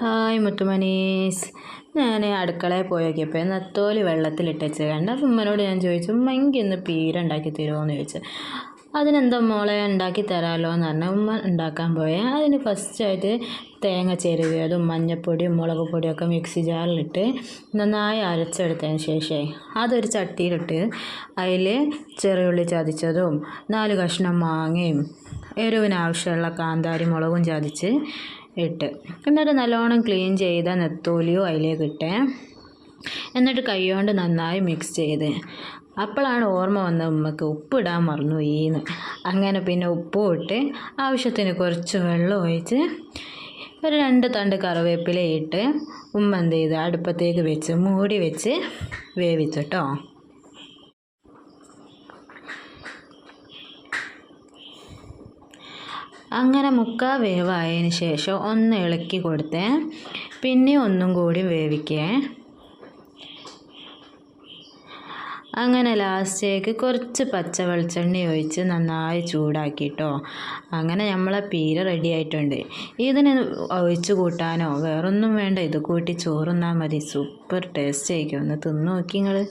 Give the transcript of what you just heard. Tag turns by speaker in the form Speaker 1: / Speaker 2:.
Speaker 1: Hi മുത്തുമനീസ്. ഞാൻ അടുക്കളയിൽ പോയോക്കിയപ്പോൾ നത്തോലി വെള്ളത്തിലിട്ടച്ച് കണ്ട ഉമ്മനോട് ഞാൻ ചോദിച്ചു ഉമ്മ എനിക്ക് ഇന്ന് പീര ഉണ്ടാക്കി തരുമോ ചോദിച്ചു. അതിനെന്താ മോളെ ഉണ്ടാക്കി തരാമല്ലോ എന്ന് പറഞ്ഞാൽ ഉമ്മ ഉണ്ടാക്കാൻ പോയ. അതിന് ഫസ്റ്റായിട്ട് തേങ്ങ ചെരുവിയതും മഞ്ഞൾപ്പൊടിയും മുളക് പൊടിയൊക്കെ മിക്സി ജാറിലിട്ട് നന്നായി അരച്ചെടുത്തതിന് ശേഷമേ അതൊരു ചട്ടിയിലിട്ട് അതിൽ ചെറിയുള്ളി ചതിച്ചതും നാല് കഷ്ണം മാങ്ങയും എരിവിനാവശ്യമുള്ള കാന്താരി മുളകും ചതച്ച് ഇട്ട്. എന്നിട്ട് നല്ലോണം ക്ലീൻ ചെയ്ത നെത്തോലിയോ അതിലേക്ക് ഇട്ടേ. എന്നിട്ട് കൈകൊണ്ട് നന്നായി മിക്സ് ചെയ്ത്. അപ്പോഴാണ് ഓർമ്മ വന്ന ഉമ്മക്ക് ഉപ്പ് ഇടാൻ മറന്നു ഈന്ന്. അങ്ങനെ പിന്നെ ഉപ്പും ഇട്ട് ആവശ്യത്തിന് കുറച്ച് വെള്ളം ഒഴിച്ച് ഒരു രണ്ട് തണ്ട് കറിവേപ്പില ഇട്ട് ഉമ്മ എന്ത് ചെയ്ത് അടുപ്പത്തേക്ക് വെച്ച് മൂടി വെച്ച് വേവിച്ചു അങ്ങനെ മുക്കാ വേവായതിന് ശേഷം ഒന്ന് ഇളക്കി കൊടുത്തേ. പിന്നെ ഒന്നും കൂടി വേവിക്കേ. അങ്ങനെ ലാസ്റ്റേക്ക് കുറച്ച് പച്ച വെളിച്ചെണ്ണ ഒഴിച്ച് നന്നായി ചൂടാക്കിയിട്ടോ അങ്ങനെ നമ്മളെ പീര റെഡി ആയിട്ടുണ്ട്. ഇതിന് ഒഴിച്ച് കൂട്ടാനോ? വേറൊന്നും വേണ്ട. ഇത് കൂട്ടി ചോറുന്നാൽ മതി. സൂപ്പർ ടേസ്റ്റ് ആയിരിക്കും. ഒന്ന് തിന്നു നോക്കി നിങ്ങൾ